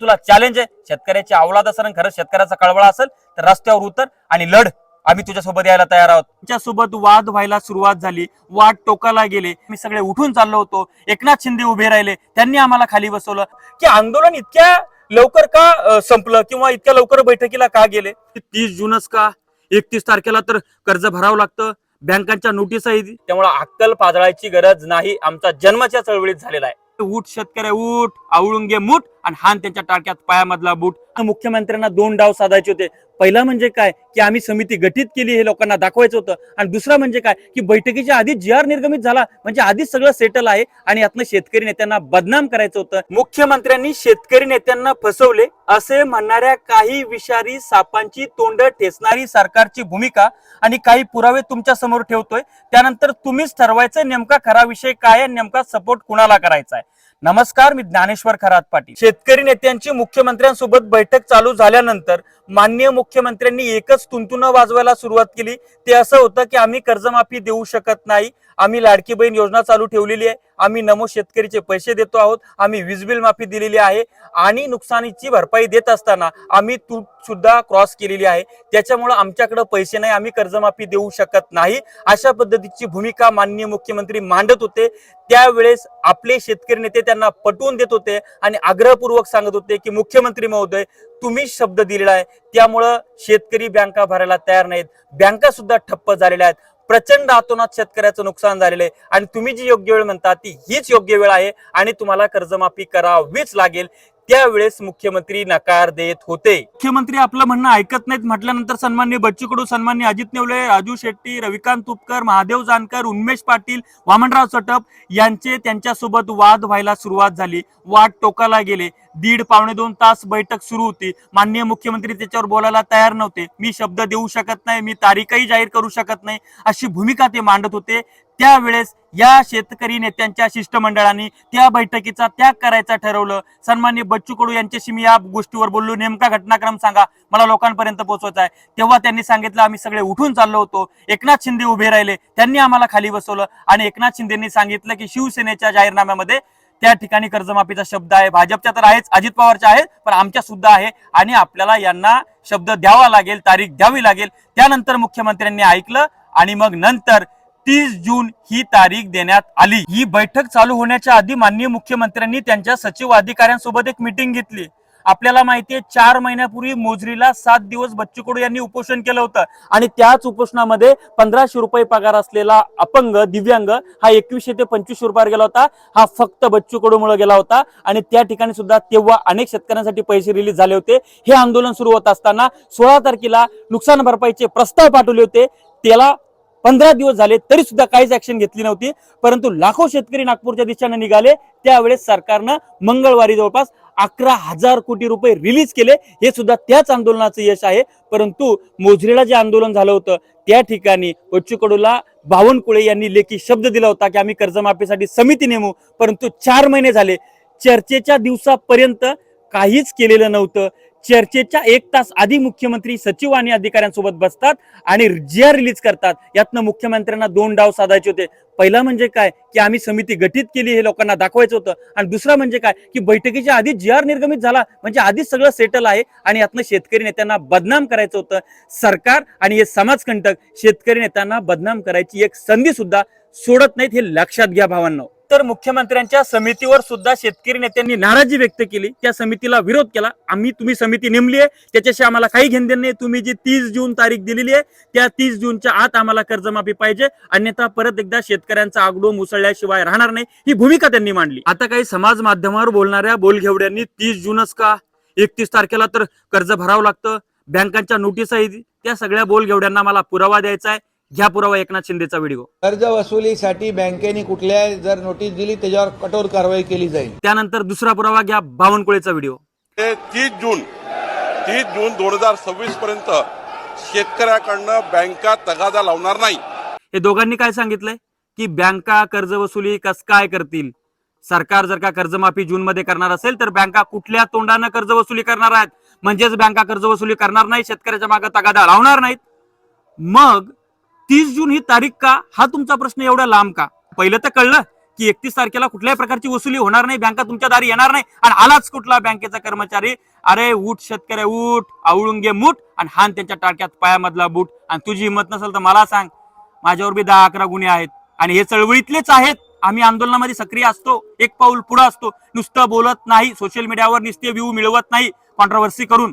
तुला चॅलेंज आहे. शेतकऱ्याची अवलाद असेल आणि खरंच शेतकऱ्याचा कळवळा असेल तर रस्त्यावर उतर आणि लढ. आम्ही तुझ्यासोबत यायला तयार आहोत. तुमच्यासोबत वाद व्हायला सुरुवात झाली. वाद टोकाला गेले. मी सगळे उठून चाललो होतो. एकनाथ शिंदे उभे राहिले. त्यांनी आम्हाला खाली बसवलं. की आंदोलन इतक्या लवकर का संपलं किंवा इतक्या लवकर बैठकीला का गेले? तीस जूनच का? एकतीस तारखेला तर कर्ज भरावं लागतं. बँकांच्या नोटीसही त्यामुळे अक्कल पाजळायची गरज नाही. आमचा जन्माच्या चळवळीत झालेला आहे. उठ शेतकऱ्या उठ. आवळून घे मूठ. आणि हान त्यांच्या टाक्यात पायामधला बूट. मुख्यमंत्र्यांना दोन डाव साधायचे होते. पहिला म्हणजे काय? की आम्ही समिती गठीत केली हे लोकांना दाखवायचं होतं. आणि दुसरा म्हणजे काय? की बैठकीच्या आधी जी आर निर्गमित झाला. म्हणजे आधीच सगळं सेटल आहे आणि यातनं शेतकरी नेत्यांना बदनाम करायचं होतं. मुख्यमंत्र्यांनी शेतकरी नेत्यांना फसवले असे म्हणणाऱ्या काही विषारी सापांची तोंड ठेचणारी सरकारची भूमिका आणि काही पुरावे तुमच्यासमोर ठेवतोय. त्यानंतर तुम्हीच ठरवायचं नेमका खरा विषय काय आहे नेमका सपोर्ट कुणाला करायचा आहे? नमस्कार मी ज्ञानेश्वर खरात पाटील. शेतकरी नेत्यांची मुख्यमंत्र्यांसोबत बैठक चालू झाल्यानंतर माननीय मुख्यमंत्र्यांनी एकच तुंतुनं वाजवायला सुरुवात केली. ते असं होतं की आम्ही कर्जमाफी देऊ शकत नाही. आम्ही लाडकी बहीण योजना चालू ठेवलेली आहे. आम्ही नमो शेतकरीचे पैसे देतो आहोत. आम्ही वीज बिल माफी दिलेली आहे. आणि नुकसानीची भरपाई देत असताना आम्ही तूट सुद्धा क्रॉस केलेली आहे. त्याच्यामुळे आमच्याकडे पैसे नाही. आम्ही कर्जमाफी देऊ शकत नाही. अशा पद्धतीची भूमिका माननीय मुख्यमंत्री मांडत होते. त्यावेळेस आपले शेतकरी नेते त्यांना पटवून देत होते आणि आग्रहपूर्वक सांगत होते की मुख्यमंत्री महोदय तुम्ही शब्द दिलेला आहे. त्यामुळं शेतकरी बँका भरायला तयार नाहीत. बँका सुद्धा ठप्प झालेल्या आहेत. प्रचंड आतोनात शेतकऱ्याचं नुकसान झालेलं आहे. आणि तुम्ही जी योग्य वेळ म्हणता ती हीच योग्य वेळ आहे आणि तुम्हाला कर्जमाफी करावीच लागेल. त्यावेळेस मुख्यमंत्री नकार देत होते. मुख्यमंत्री आपलं म्हणणं ऐकत नाहीत म्हटल्यानंतर सन्मान्य बच्चू कडू सन्मान्य अजित नेवले राजू शेट्टी रविकांत तुपकर महादेव जानकर उन्मेश पाटील वामनराव चटप यांचे त्यांच्यासोबत वाद व्हायला सुरुवात झाली. वाद टोकाला गेले. दीड पावणे दोन तास बैठक सुरू होती. माननीय मुख्यमंत्री त्याच्यावर बोलायला तयार नव्हते. मी शब्द देऊ शकत नाही मी तारीखही जाहीर करू शकत नाही अशी भूमिका ते मांडत होते. त्यावेळेस या शेतकरी नेत्यांच्या शिष्टमंडळाने त्या बैठकीचा त्याग करायचा ठरवलं. सन्मान्य बच्चू कडू यांच्याशी मी या गोष्टीवर बोललो. नेमका घटनाक्रम सांगा. मला लोकांपर्यंत पोहोचवायचा आहे. तेव्हा त्यांनी सांगितलं आम्ही सगळे उठून चाललो होतो. एकनाथ शिंदे उभे राहिले. त्यांनी आम्हाला खाली बसवलं. आणि एकनाथ शिंदेनी सांगितलं की शिवसेनेच्या जाहीरनाम्यामध्ये त्या ठिकाणी कर्जमाफीचा शब्द आहे. भाजपच्या तर आहेच अजित पवारच्या आहेत पण आमच्या सुद्धा आहे आणि आपल्याला यांना शब्द द्यावा लागेल तारीख द्यावी लागेल. त्यानंतर मुख्यमंत्र्यांनी ऐकलं आणि मग नंतर तीस जून ही तारीख देण्यात आली. ही बैठक चालू होण्याच्या आधी माननीय मुख्यमंत्र्यांनी त्यांच्या सचिव अधिकाऱ्यांसोबत एक मिटिंग घेतली. आपल्याला माहितीये चार महिन्यापूर्वी मोजरीला सात दिवस बच्चू कडू यांनी उपोषण केलं होतं. आणि त्याच उपोषणामध्ये पंधराशे रुपये पगार असलेला अपंग दिव्यांग हा एकवीसशे ते पंचवीसशे रुपयावर गेला होता. हा फक्त बच्चू कडूमुळे गेला होता. आणि त्या ठिकाणी सुद्धा तेव्हा अनेक शेतकऱ्यांसाठी पैसे रिलीज झाले होते. हे आंदोलन सुरू होत असताना सोळा तारखेला नुकसान भरपाईचे प्रस्ताव पाठवले होते. त्याला पंधरा दिवस झाले तरी सुद्धा काहीच ऍक्शन घेतली नव्हती. परंतु लाखो शेतकरी नागपूरच्या दिशेनं निघाले. त्यावेळेस सरकारनं मंगळवारी जवळपास अकरा हजार कोटी रुपये रिलीज केले. हे सुद्धा त्याच आंदोलनाचं यश आहे. परंतु मोजरीला जे आंदोलन झालं होतं त्या ठिकाणी बच्चू बावनकुळे यांनी लेखी शब्द दिला होता की आम्ही कर्जमाफीसाठी समिती नेमू. परंतु चार महिने झाले. चर्चेच्या दिवसापर्यंत काहीच केलेलं नव्हतं. चर्चेच्या एक तास आधी मुख्यमंत्री सचिव आणि अधिकाऱ्यांसोबत बसतात आणि जे आर रिलीज करतात. यातनं मुख्यमंत्र्यांना दोन डाव साधायचे होते. पहिला म्हणजे काय? की आम्ही समिती गठीत केली हे लोकांना दाखवायचं होतं. आणि दुसरा म्हणजे काय? की बैठकीच्या आधी जी आर निर्गमित झाला. म्हणजे आधीच सगळं सेटल आहे आणि यातनं शेतकरी नेत्यांना बदनाम करायचं होतं. सरकार आणि हे समाजकंटक शेतकरी नेत्यांना बदनाम करायची एक संधी सुद्धा सोडत नाहीत हे लक्षात घ्या भावांनो. तर मुख्यमंत्र्यांच्या समितीवर सुद्धा शेतकरी नेत्यांनी नाराजी व्यक्त केली. त्या समितीला विरोध केला. आम्ही तुम्ही समिती नेमली आहे. त्याच्याशी आम्हाला काही घेणदेण नाही. तुम्ही जी तीस जून तारीख दिलेली आहे त्या तीस जूनच्या आत आम्हाला कर्जमाफी पाहिजे. अन्यथा परत एकदा शेतकऱ्यांचा आगडो मुसळल्याशिवाय राहणार नाही. ही भूमिका त्यांनी मांडली. आता काही समाज माध्यमावर बोलणाऱ्या बोलघेवड्यांनी तीस जूनच का? एकतीस तारखेला तर कर्ज भरावं लागतं. बँकांच्या नोटीसही त्या सगळ्या बोलघेवड्यांना मला पुरावा द्यायचा आहे. घ्या पुरावा एकनाथ शिंदेचा व्हिडिओ. कर्ज वसुलीसाठी बँकेने कुठल्या जर नोटीस दिली त्याच्यावर कठोर कारवाई केली जाईल. त्यानंतर दुसरा पुरावा घ्या बावनकुळेचा व्हिडिओ. तीस जून तीस जून दोन हजार सव्वीस पर्यंत शेतकऱ्याकडनं बँका तगादा लावणार नाही. हे दोघांनी काय सांगितलंय? की बँका कर्ज वसुली कस काय करतील? सरकार जर का कर्जमाफी जून मध्ये करणार असेल तर बँका कुठल्या तोंडानं कर्ज वसुली करणार आहेत? म्हणजेच बँका कर्ज वसुली करणार नाही शेतकऱ्याच्या मागे तगादा लावणार नाहीत. मग तीस जून ही तारीख का? हा तुमचा प्रश्न एवढा लांब का? पहिलं तर कळलं की एकतीस तारखेला कुठल्याही प्रकारची वसुली होणार नाही बँका तुमच्या दारी येणार नाही आणि आलाच कुठला बँकेचा कर्मचारी? अरे उठ शेतकऱ्या उठ आवळून घे मूठ आणि हान त्यांच्या टाक्यात पायामधला बूट. आणि तुझी हिंमत नसेल तर मला सांग माझ्यावर बी दहा अकरा गुन्हे आहेत आणि हे चळवळीतलेच आहेत. आम्ही आंदोलनामध्ये सक्रिय असतो एक पाऊल पुढे असतो. नुसतं बोलत नाही सोशल मीडियावर नुसते व्ह्यू मिळवत नाही कॉन्ट्रवर्सी करून.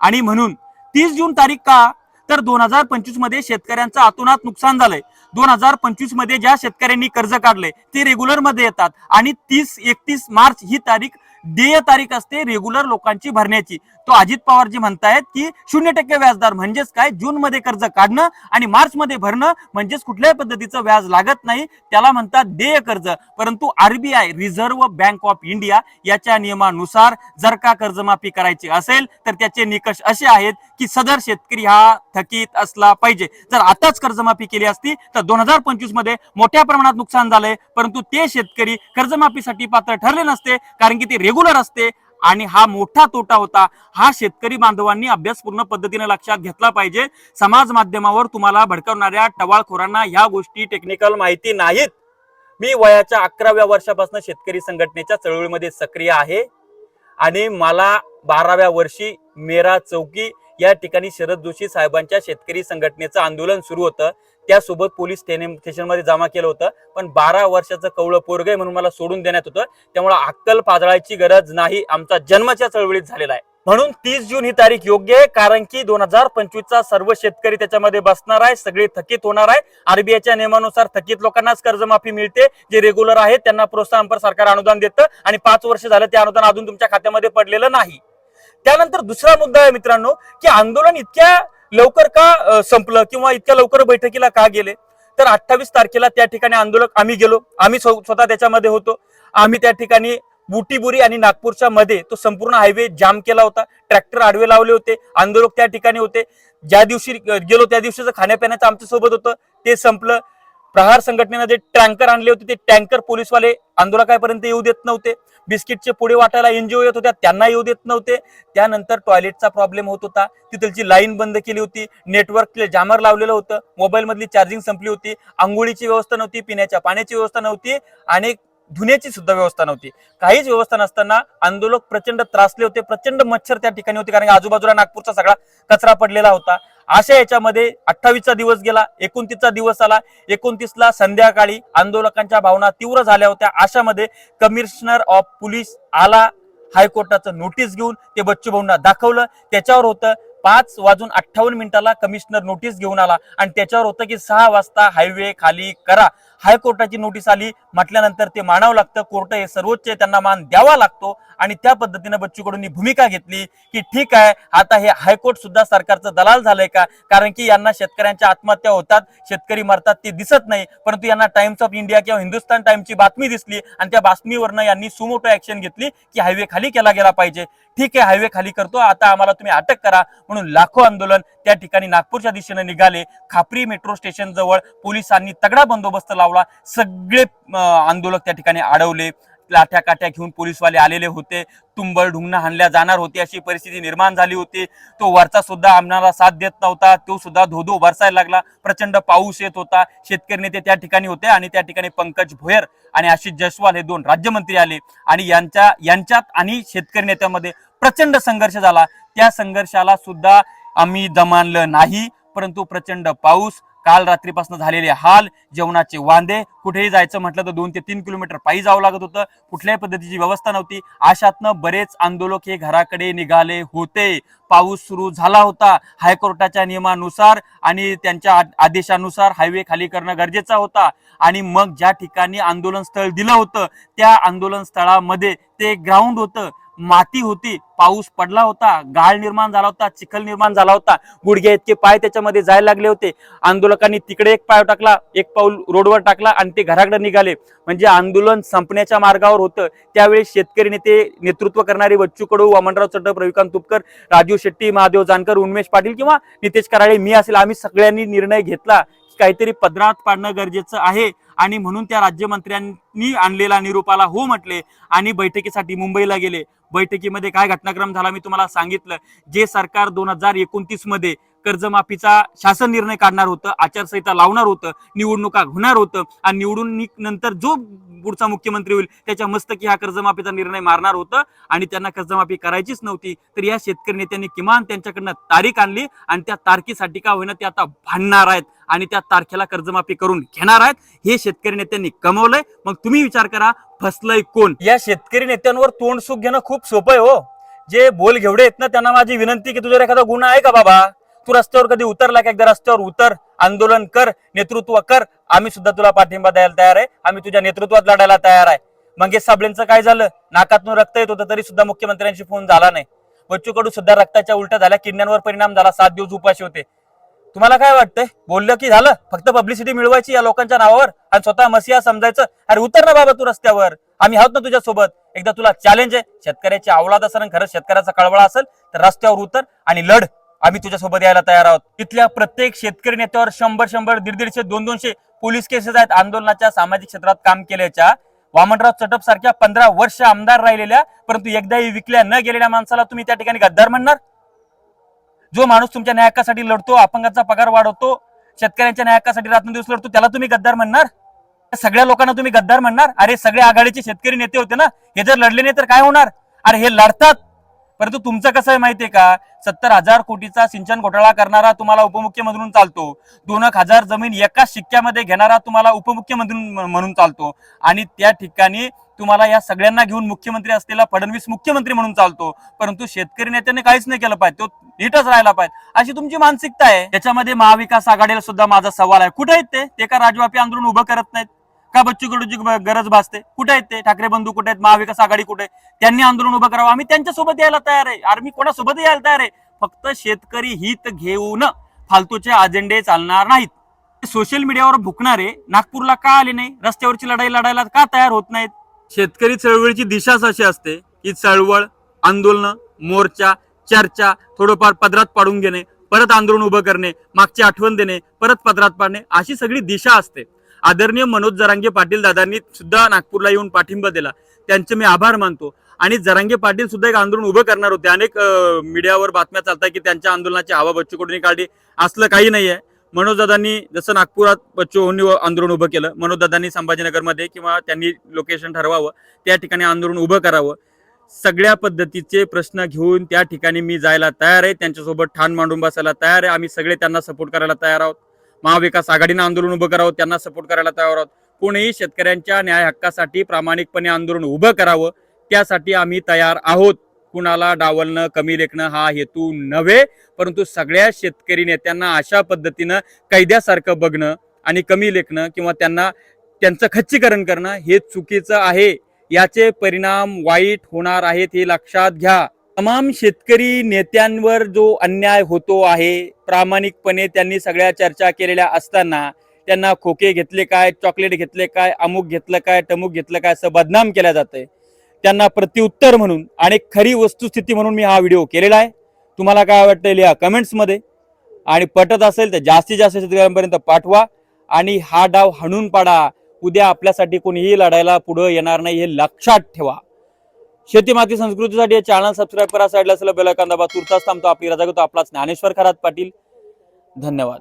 आणि म्हणून तीस जून तारीख का? तर दोन हजार पंचवीसमध्ये शेतकऱ्यांचं आतोनात नुकसान झालंय. दोन हजार पंचवीसमध्ये ज्या शेतकऱ्यांनी कर्ज काढले ते रेग्युलरमध्ये येतात. आणि तीस एकतीस मार्च ही तारीख देय तारीख असते रेग्युलर लोकांची भरण्याची. तो अजित पवार जी म्हणतायत की शून्य टक्के व्याजदर म्हणजेच काय? जून मध्ये कर्ज काढणं आणि मार्च मध्ये भरणं म्हणजेच कुठल्याही पद्धतीचं व्याज लागत नाही. त्याला म्हणतात देय कर्ज. परंतु RBI reserve bank of India याच्या नियमानुसार जर का कर्जमाफी करायची असेल तर त्याचे निकष असे आहेत की सदर शेतकरी हा थकीत असला पाहिजे. जर आताच कर्जमाफी केली असती तर दोन हजार पंचवीसमध्ये मोठ्या प्रमाणात नुकसान झालंय. परंतु ते शेतकरी कर्जमाफीसाठी पात्र ठरले नसते कारण की ते रेग्युलर असते आणि हा मोठा तोटा होता. हा शेतकरी बांधवांनी अभ्यासपूर्ण पद्धतीने लक्षात घेतला पाहिजे. समाज माध्यमावर तुम्हाला भडकवणाऱ्या टवाळखोरांना ह्या गोष्टी टेक्निकल माहिती नाहीत. मी वयाच्या अकराव्या वर्षापासून शेतकरी संघटनेच्या चळवळीमध्ये सक्रिय आहे. आणि मला बाराव्या वर्षी मेरा चौकी या ठिकाणी शरद जोशी साहेबांच्या शेतकरी संघटनेचं आंदोलन सुरू होतं. त्यासोबत पोलीस स्टेशनमध्ये जमा केलं होतं. पण बारा वर्षाचं कवळं पोरग आहे म्हणून मला सोडून देण्यात होतं. त्यामुळे अक्कल पाजळायची गरज नाही. आमचा जन्माच्या चळवळीत झालेला आहे. म्हणून तीस जून ही तारीख योग्य आहे कारण की दोन हजार पंचवीसचा सर्व शेतकरी त्याच्यामध्ये बसणार आहे. सगळे थकीत होणार आहे. आरबीआयच्या नियमानुसार थकीत लोकांनाच कर्जमाफी मिळते. जे रेग्युलर आहेत त्यांना प्रोत्साहनपर सरकार अनुदान देतं. आणि पाच वर्ष झालं ते अनुदान अजून तुमच्या खात्यामध्ये पडलेलं नाही. त्यानंतर दुसरा मुद्दा आहे मित्रांनो की आंदोलन इतक्या लवकर का संपलं किंवा इतक्या लवकर बैठकीला का गेले? तर अठ्ठावीस तारखेला त्या ठिकाणी आंदोलक आम्ही गेलो. आम्ही स्वतः त्याच्यामध्ये होतो. आम्ही त्या ठिकाणी बुटीबुरी आणि नागपूरच्या मध्ये तो संपूर्ण हायवे जाम केला होता. ट्रॅक्टर आडवे लावले होते. आंदोलक त्या ठिकाणी होते. ज्या दिवशी गेलो त्या दिवशीचं खाण्यापिण्याचं आमच्यासोबत होतं. ते संपलं. प्रहार संघटनेनं जे टँकर आणले होते ते टँकर पोलीसवाले आंदोलकापर्यंत येऊ देत नव्हते. बिस्किटचे पुढे वाटायला एनजीओ येत होत्या त्यांना येऊ देत नव्हते. त्यानंतर टॉयलेटचा प्रॉब्लेम होत होता. तिथलची लाईन बंद केली होती नेटवर्क जामर लावलेलं होतं. मोबाईलमधली चार्जिंग संपली होती. आंघोळीची व्यवस्था नव्हती पिण्याच्या पाण्याची व्यवस्था नव्हती. आणि धुण्याची सुद्धा व्यवस्था नव्हती. काहीच व्यवस्था नसताना आंदोलक प्रचंड त्रासले होते प्रचंड मच्छर त्या ठिकाणी होते कारण की आजूबाजूला नागपूरचा सगळा कचरा पडलेला होता. अशा याच्यामध्ये अठ्ठावीसचा दिवस गेला एकोणतीसचा दिवस आला एकोणतीसला संध्याकाळी आंदोलकांच्या भावना तीव्र झाल्या होत्या. अशामध्ये कमिशनर ऑफ पोलीस आला हायकोर्टाचं नोटीस घेऊन ते बच्चू भाऊंना दाखवलं. त्याच्यावर होतं पाच वाजून अठ्ठावन्न मिनिटाला कमिशनर नोटीस घेऊन आला. आणि त्याच्यावर होतं की सहा वाजता हायवे खाली करा. हायकोर्टाची नोटीस आली म्हटल्यानंतर ते मानावं लागतं. कोर्ट हे सर्वोच्च त्यांना मान द्यावा लागतो. आणि त्या पद्धतीनं बच्चू कडूंनी भूमिका घेतली की ठीक आहे आता हे हायकोर्ट सुद्धा सरकारचं दलाल झालंय का? कारण की यांना शेतकऱ्यांच्या आत्महत्या होतात शेतकरी मरतात ते दिसत नाही. परंतु यांना टाइम्स ऑफ इंडिया किंवा हिंदुस्तान टाइमची बातमी दिसली आणि त्या बातमीवरनं यांनी सुमोटो ऍक्शन घेतली की हायवे खाली केला गेला पाहिजे. ठीक आहे हायवे खाली करतो. आता आम्हाला तुम्ही अटक करा. म्हणून लाखो आंदोलन त्या ठिकाणी नागपूरच्या दिशेने निघाले. खापरी मेट्रो स्टेशन जवळ पोलिसांनी तगडा बंदोबस्त लावला. सगळे आंदोलक त्या ठिकाणी अडवले. लाठ्या काठ्या घेऊन पोलीसवाले आलेले होते. तुंबळ ढुंगणं हाणल्या जाणार होती अशी परिस्थिती निर्माण झाली होती. तो वरचा सुद्धा आम्हाला साथ देत नव्हता. तो सुद्धा धोधो बरसायला लागला. प्रचंड पाऊस येत होता. शेतकरी नेते त्या ठिकाणी होते आणि त्या ठिकाणी पंकज भोयर आणि आशिष जयस्वाल हे दोन राज्यमंत्री आले. आणि यांच्या यांच्यात आणि शेतकरी नेत्यामध्ये प्रचंड संघर्ष झाला. त्या संघर्षाला सुद्धा आम्ही दमानलं नाही परंतु प्रचंड पाऊस काल रात्रीपासून झालेले हाल जेवणाचे वांदे कुठेही जायचं म्हटलं तर दोन ते तीन किलोमीटर पायी जावं लागत होतं. कुठल्याही पद्धतीची व्यवस्था नव्हती. अशातनं बरेच आंदोलक हे घराकडे निघाले होते. पाऊस सुरू झाला होता. हायकोर्टाच्या नियमानुसार आणि त्यांच्या आ- आदेशानुसार हायवे खाली करणं गरजेचा होता. आणि मग ज्या ठिकाणी आंदोलन स्थळ दिलं होतं त्या आंदोलन स्थळामध्ये ते ग्राउंड होतं. माती होती पाऊस पडला होता गाळ निर्माण झाला होता चिखल निर्माण झाला होता. गुडघे इतके पाय त्याच्यामध्ये जायला लागले होते. आंदोलकांनी तिकडे एक पाय टाकला एक पाऊल रोडवर टाकला आणि ते घराकडे निघाले. म्हणजे आंदोलन संपण्याच्या मार्गावर होतं. त्यावेळी शेतकरी नेते नेतृत्व करणारे बच्चू कडू वामनराव चटप रविकांत तुपकर राजीव शेट्टी महादेव जानकर उन्मेश पाटील किंवा नितेश कराळे मी असेल. आम्ही सगळ्यांनी निर्णय घेतला काहीतरी पदरात पाडणं गरजेचं आहे. आणि म्हणून त्या राज्यमंत्र्यांनी आणलेला निरोपाला हो म्हटले आणि बैठकीसाठी मुंबईला गेले. बैठकीमध्ये काय घटनाक्रम झाला मी तुम्हाला सांगितलं. जे सरकार दोन हजार एकोणतीसमध्ये कर्जमाफीचा शासन निर्णय काढणार होतं आचारसंहिता लावणार होतं निवडणुका होणार होतं आणि निवडणूक नंतर जो पुढचा मुख्यमंत्री होईल त्याच्या मस्तकी हा कर्जमाफीचा निर्णय मारणार होतं आणि त्यांना कर्जमाफी करायचीच नव्हती. तर या शेतकरी नेत्यांनी किमान त्यांच्याकडनं तारीख आणली आणि त्या तारखेसाठी का होईना ते आता भांडणार आहेत आणि त्या तारखेला कर्जमाफी करून घेणार आहेत. हे शेतकरी नेत्यांनी कमवलंय. मग तुम्ही विचार करा फसलंय कोण? या शेतकरी नेत्यांवर तोंड सुख घेणं खूप सोपं आहे हो. जे बोल घेवडे आहेत ना त्यांना माझी विनंती की तुझ्यावर एखादा गुन्हा आहे का बाबा? तू रस्त्यावर कधी उतरला का? एकदा रस्त्यावर उतर आंदोलन कर नेतृत्व कर. आम्ही सुद्धा तुला पाठिंबा द्यायला तयार आहे. आम्ही तुझ्या नेतृत्वात लढायला तयार आहे. मंगेश साबळेंचं काय झालं? नाकातून रक्त येत होतं तरी सुद्धा मुख्यमंत्र्यांशी फोन झाला नाही. बच्चू कडू सुद्धा रक्ताच्या उलट्या झाल्या. किडण्यांवर परिणाम झाला. सात दिवस उपाशी होते. तुम्हाला काय वाटतंय? बोललं की झालं? फक्त पब्लिसिटी मिळवायची या लोकांच्या नावावर आणि स्वतः मसिया समजायचं? अरे उतर ना बाबा तू रस्त्यावर. आम्ही आहोत ना तुझ्या सोबत एकदा तुला चॅलेंज आहे. शेतकऱ्याची आवलाद असेल आणि खरंच शेतकऱ्याचा कळवळा असेल तर रस्त्यावर उतर आणि लढ. आम्ही तुझ्या सोबत यायला तयार आहोत. तिथल्या प्रत्येक शेतकरी नेत्यावर शंभर शंभर दीड दीडशे दोन दोनशे पोलीस केसेस आहेत. आंदोलनाच्या सामाजिक क्षेत्रात काम केल्याच्या. वामनराव चटप सारख्या पंधरा वर्ष आमदार राहिलेल्या परंतु एकदाही विकल्या न गेलेल्या माणसाला तुम्ही त्या ठिकाणी गद्दार म्हणणार? जो माणूस तुमच्या न्यायकासाठी लढतो अपंगाचा पगार वाढवतो शेतकऱ्यांच्या न्यायकासाठी रात्रंदिवस लढतो त्याला तुम्ही गद्दार म्हणणार? सगळ्या लोकांना तुम्ही गद्दार म्हणणार? अरे सगळे आघाडीचे शेतकरी नेते होते ना? हे जर लढले नाही तर काय होणार? अरे हे लढतात. परंतु तुमचं कसं आहे माहितीये का? सत्तर हजार कोटीचा सिंचन घोटाळा करणारा तुम्हाला उपमुख्यमंत्री चालतो. दोन एक हजार जमीन एकाच शिक्क्यामध्ये घेणारा तुम्हाला उपमुख्यमंत्री म्हणून चालतो. आणि त्या ठिकाणी तुम्हाला या सगळ्यांना घेऊन मुख्यमंत्री असलेला फडणवीस मुख्यमंत्री म्हणून चालतो. परंतु शेतकरी नेत्याने काहीच नाही केलं पाहिजे. तो नीटच राहिला पाहिजे. अशी तुमची मानसिकता आहे? त्याच्यामध्ये महाविकास आघाडीला सुद्धा माझा सवाल आहे. कुठे आहेत ते? ते का राजवापी आंदोलन उभं करत नाहीत? का बच्चू कडूची गरज भासते? कुठे आहेत ते? ठाकरे बंधू कुठे आहेत? महाविकास आघाडी कुठे आहे? त्यांनी आंदोलन उभं करावं. आम्ही त्यांच्यासोबत यायला तयार आहे. आर्मी कोणासोबत यायला तयार आहे. फक्त शेतकरी हित घेऊन फालतूचे अजेंडे चालणार नाहीत. सोशल मीडियावर भुकणारे नागपूरला का आले नाही? रस्त्यावरची लढाई लढायला का तयार होत नाहीत? शेतकरी चळवळीची दिशाच अशी असते की चळवळ आंदोलन मोर्चा चर्चा थोडंफार पदरात पाडून घेणे परत आंदोलन उभं करणे मागची आठवण देणे परत पदरात पाडणे अशी सगळी दिशा असते. आदरणीय मनोज जरांगे पाटील दादांनी सुद्धा नागपूरला येऊन पाठिंबा दिला. त्यांचे मी आभार मानतो. आणि जरांगे पाटील सुद्धा एक आंदोलन उभं करणार होते. अनेक मीडियावर बातम्या चालतात की त्यांच्या आंदोलनाची हवा बच्चू कडूंनी काढली. असलं काही नाही आहे मनोजदादांनी जसं नागपुरात बच्चूनी आंदोलन उभं केलं मनोजदादांनी संभाजीनगरमध्ये किंवा त्यांनी लोकेशन ठरवावं त्या ठिकाणी आंदोलन उभं करावं. सगळ्या पद्धतीचे प्रश्न घेऊन त्या ठिकाणी मी जायला तयार आहे. त्यांच्यासोबत ठाण मांडून बसायला तयार आहे. आम्ही सगळे त्यांना सपोर्ट करायला तयार आहोत. महाविकास आघाडीनं आंदोलन उभं करावं त्यांना सपोर्ट करायला तयार आहोत. कोणीही शेतकऱ्यांच्या न्याय हक्कासाठी प्रामाणिकपणे आंदोलन उभं करावं त्यासाठी आम्ही तयार आहोत. कुणाला डावलणं कमी लेखणं हा हेतू नव्हे परंतु सगळ्या शेतकरी नेत्यांना अशा पद्धतीनं कैद्यासारखं बघणं आणि कमी लेखणं किंवा त्यांना त्यांचं खच्चीकरण करणं हे चुकीचं आहे. याचे परिणाम वाईट होणार आहेत हे लक्षात घ्या. तमाम शेतकरी नेत्यांवर जो अन्याय होतो आहे प्रामाणिकपणे त्यांनी सगळ्या चर्चा केलेल्या असताना त्यांना खोके घेतले काय चॉकलेट घेतले काय अमुक घेतलं काय टमुक घेतलं काय असं बदनाम केलं जातंय. त्यांना प्रत्युत्तर म्हणून आणि खरी वस्तुस्थिती म्हणून मी हा व्हिडिओ केलेला आहे. तुम्हाला काय वाटतं लिहा कमेंट्समध्ये आणि पटत असेल तर जास्तीत जास्त शेतकऱ्यांपर्यंत पाठवा आणि हा डाव हाणून पाडा. उद्या आपल्यासाठी कोणीही लढायला पुढं येणार नाही हे लक्षात ठेवा. शेती माती संस्कृतीसाठी या चॅनल सबस्क्राईब करा. साईडला असलेला बेल तुर्तास थांबतो आपली रजा घेतो आपला ज्ञानेश्वर खरात पाटील. धन्यवाद.